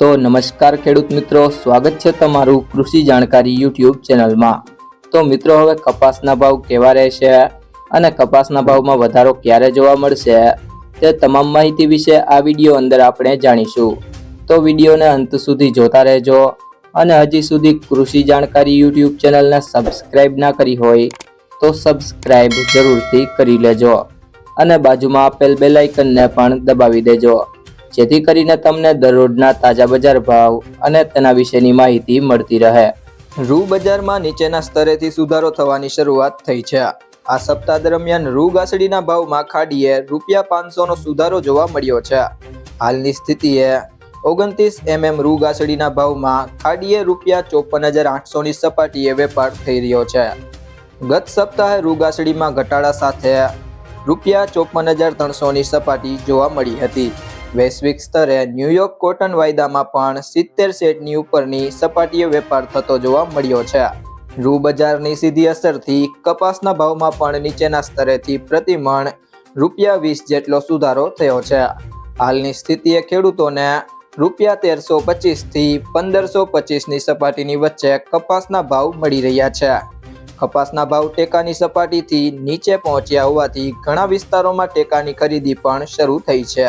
તો નમસ્કાર ખેડૂત મિત્રો, સ્વાગત છે તમારું કૃષિ જાણકારી યુટ્યુબ ચેનલમાં. તો મિત્રો, હવે કપાસના ભાવ કેવા રહેશે અને કપાસના ભાવમાં વધારો ક્યારે જોવા મળશે તે તમામ માહિતી વિશે આ વીડિયો અંદર આપણે જાણીશું. તો વિડીયોને અંત સુધી જોતા રહેજો અને હજી સુધી કૃષિ જાણકારી યુટ્યુબ ચેનલને સબસ્ક્રાઇબ ના કરી હોય તો સબસ્ક્રાઇબ જરૂરથી કરી લેજો અને બાજુમાં આપેલ બેલાઇકનને પણ દબાવી દેજો. જેથી કરીને તમને દરરોજના તાજા બજાર ભાવ અને તેના વિશેની માહિતી મળતી રહે. રૂ બજારમાં નીચેના સ્તરેથી સુધારો થવાની શરૂઆત થઈ છે. આ સપ્તાહ દરમિયાન રૂ ગાસડીના ભાવમાં ખાડીએ રૂપિયા પાંચસોનો સુધારો જોવા મળ્યો છે. હાલની સ્થિતિએ ઓગણત્રીસ એમએમ રૂ ગાસડીના ભાવમાં ખાડીએ રૂપિયા ચોપન હજાર આઠસોની સપાટીએ વેપાર થઈ રહ્યો છે. ગત સપ્તાહે રૂ ગાસડીમાં ઘટાડા સાથે રૂપિયા ચોપન હજાર ત્રણસોની સપાટી જોવા મળી હતી. વૈશ્વિક સ્તરે ન્યૂયોર્ક કોટન વાયદામાં પણ સિત્તેર સેટની ઉપરની સપાટીએ વેપાર થતો જોવા મળ્યો છે. રૂ બજારની સીધી અસરથી કપાસના ભાવમાં પણ નીચેના સ્તરેથી પ્રતિમણ રૂપિયા વીસ જેટલો સુધારો થયો છે. હાલની સ્થિતિએ ખેડૂતોને રૂપિયા તેરસો પચીસથી પંદરસો પચીસની સપાટીની વચ્ચે કપાસના ભાવ મળી રહ્યા છે. કપાસના ભાવ ટેકાની સપાટીથી નીચે પહોંચ્યા હોવાથી ઘણા વિસ્તારોમાં ટેકાની ખરીદી પણ શરૂ થઈ છે.